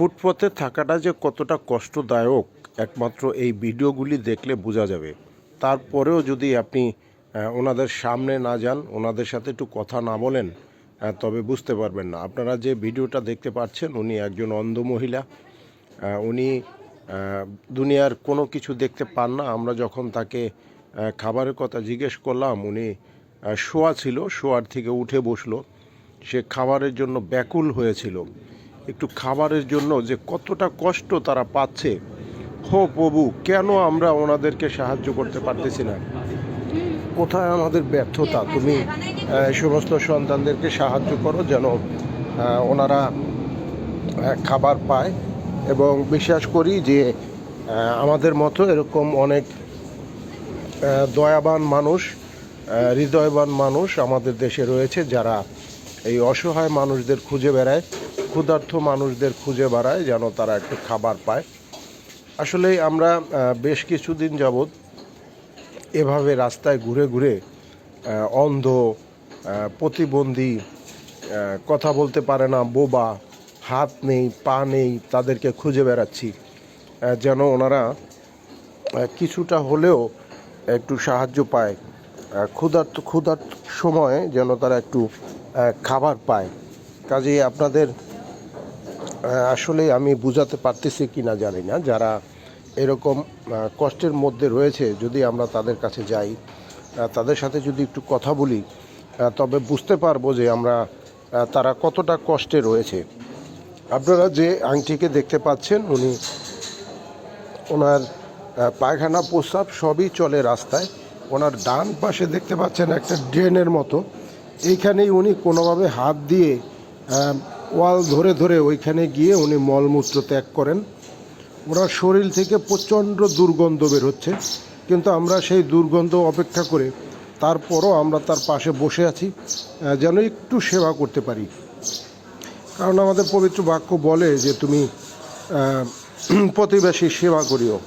ফুটপথে থাকাটা যে কতটা কষ্টদায়ক, একমাত্র এই ভিডিওগুলি দেখলে বোঝা যাবে। তারপরেও যদি আপনি ওনাদের সামনে না যান, ওনাদের সাথে একটু কথা না বলেন তবে বুঝতে পারবেন না। আপনারা যে ভিডিওটা দেখতে পাচ্ছেন, উনি একজন অন্ধ মহিলা। উনি দুনিয়ার কোনো কিছু দেখতে পান না। আমরা যখন তাকে খাবারের কথা জিজ্ঞেস করলাম, উনি শোয়া ছিল, শোয়ার থেকে উঠে বসল। সে খাবারের জন্য ব্যাকুল হয়েছিল। একটু খাবারের জন্য যে কতটা কষ্ট তারা পাচ্ছে। হো প্রভু, কেন আমরা ওনাদেরকে সাহায্য করতে পারতেছি না? কোথায় আমাদের ব্যর্থতা? তুমি সমস্ত সন্তানদেরকে সাহায্য করো যেন ওনারা খাবার পায় এবং বিশ্বাস করি যে আমাদের মতো এরকম অনেক দয়াবান মানুষ হৃদয়বান মানুষ আমাদের দেশে রয়েছে যারা এই অসহায় মানুষদের খুঁজে বেড়ায়। ক্ষুধার্থ মানুষদের খুঁজে বেড়ায় যেন তারা একটু খাবার পায়। আসলে আমরা বেশ কিছুদিন যাবৎ এভাবে রাস্তায় ঘুরে ঘুরে অন্ধ প্রতিবন্ধী কথা বলতে পারে না, বোবা, হাত নেই, পা নেই, তাদেরকে খুঁজে বেড়াচ্ছি। যেন ওনারা কিছুটা হলেও একটু সাহায্য পায়। ক্ষুধার্ত ক্ষুধার্ত সময়ে যেন তারা একটু খাবার পায়। কাজেই আপনাদের আসলে আমি বুঝাতে পারতেছি কি না জানি না। যারা এরকম কষ্টের মধ্যে রয়েছে, যদি আমরা তাদের কাছে যাই তাদের সাথে যদি একটু কথা বলি তবে বুঝতে পারব যে আমরা তারা কতটা কষ্টে রয়েছে। আপনারা যে আংটিকে দেখতে পাচ্ছেন, উনি ওনার পায়খানা, প্রস্রাব সবই চলে রাস্তায়। ওনার ডান পাশে দেখতে পাচ্ছেন একটা ড্রেনের মতো। এইখানেই উনি কোনোভাবে হাত দিয়ে ওয়াল ধরে ধরে ওইখানে গিয়ে উনি মলমূত্র ত্যাগ করেন। ওনার শরীর থেকে প্রচণ্ড দুর্গন্ধ বের হচ্ছে। কিন্তু আমরা সেই দুর্গন্ধ অপেক্ষা করে তারপরও আমরা তার পাশে বসে আছি যেন একটু সেবা করতে পারি। কারণ আমাদের পবিত্র বাক্য বলে যে তুমি আহ, প্রতিবেশীর সেবা করিও।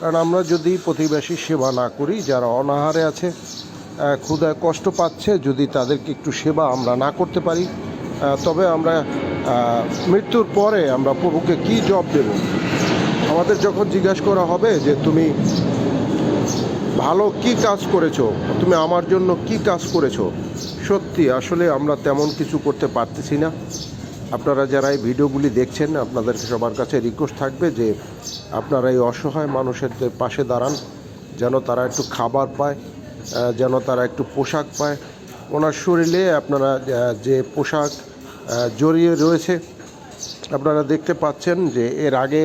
কারণ আমরা যদি প্রতিবেশীর সেবা না করি যারা অনাহারে আছে আহ, ক্ষুধায় কষ্ট পাচ্ছে যদি তাদেরকে একটু সেবা আমরা না করতে পারি তবে আমরা মৃত্যুর পরে আমরা প্রভুকে কি জব দেব? আমাদের যখন জিজ্ঞাসা করা হবে যে তুমি ভালো কি কাজ করেছ, তুমি আমার জন্য কি কাজ করেছ, সত্যি আসলে আমরা তেমন কিছু করতে পারতেছি না। আপনারা যারা এই ভিডিওগুলি দেখছেন আপনাদের সবার কাছে রিকোয়েস্ট থাকবে যে আপনারা এই অসহায় মানুষের পাশে দাঁড়ান, যেন তারা একটু খাবার পায় যেন তারা একটু পোশাক পায়। ওনার শরীরে আপনারা যে পোশাক জড়িয়ে রয়েছে। আপনারা দেখতে পাচ্ছেন যে এর আগে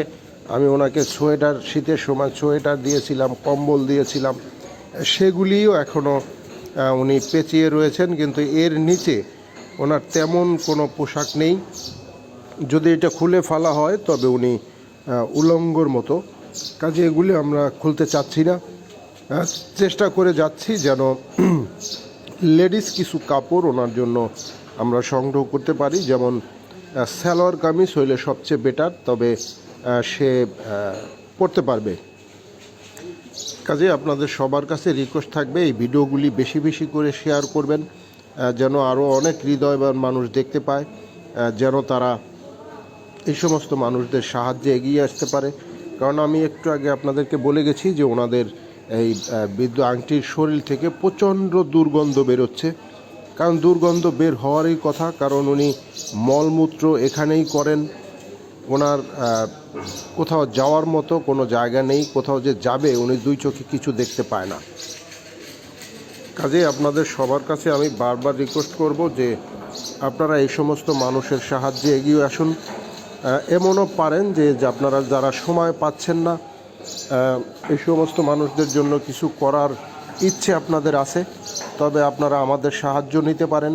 আমি ওনাকে সোয়েটার, শীতের সময় সোয়েটার দিয়েছিলাম, কম্বল দিয়েছিলাম, সেগুলিও এখনও উনি পেঁচিয়ে রয়েছেন, কিন্তু এর নিচে ওনার তেমন কোনো পোশাক নেই। যদি এটা খুলে ফেলা হয়, তবে উনি উলঙ্গর মতো। কাজে এগুলি আমরা খুলতে চাচ্ছি না। চেষ্টা করে যাচ্ছি যেন লেডিস কিছু কাপড় ওনার জন্য আমরা সংগ্রহ করতে পারি, যেমন স্যালোয়ার কামিজ হইলে সবচেয়ে বেটার তবে সে পড়তে পারবে। কাজে আপনাদের সবার কাছে রিকোয়েস্ট থাকবে, এই ভিডিওগুলি বেশি বেশি করে শেয়ার করবেন যেন আরও অনেক হৃদয়বান মানুষ দেখতে পায় যেন তারা এই সমস্ত মানুষদের সাহায্যে এগিয়ে আসতে পারে। কারণ আমি একটু আগে আপনাদেরকে বলে গেছি যে, ওনাদের এই বিদ্যুৎ আংটির শরীর থেকে প্রচণ্ড দুর্গন্ধ বেরোচ্ছে। কারণ দুর্গন্ধ বের হওয়ারই কথা, কারণ উনি মলমূত্র এখানেই করেন। ওনার কোথাও যাওয়ার মতো কোনো জায়গা নেই, কোথাও যে যাবে উনি দুই চোখে কিছু দেখতে পায় না। কাজেই আপনাদের সবার কাছে আমি বারবার রিকোয়েস্ট করব যে আপনারা এই সমস্ত মানুষের সাহায্যে এগিয়ে আসুন। এমনও পারেন যে আপনারা যারা সময় পাচ্ছেন না এই সমস্ত মানুষদের জন্য কিছু করার ইচ্ছে আপনাদের আছে তবে আপনারা আমাদের সাহায্য নিতে পারেন।